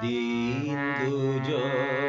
দিন দুজন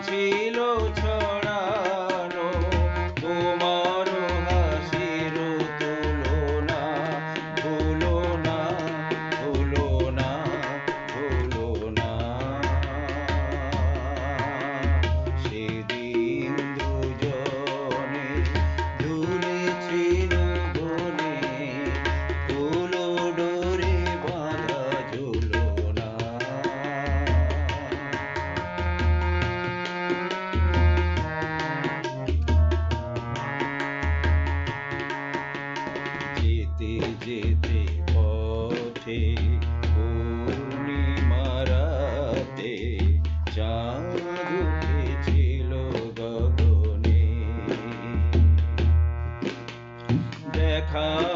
মাঝে যেতে পথে পূর্ণিমারাতে চাঁদ উঠেছিল গগনে। দেখা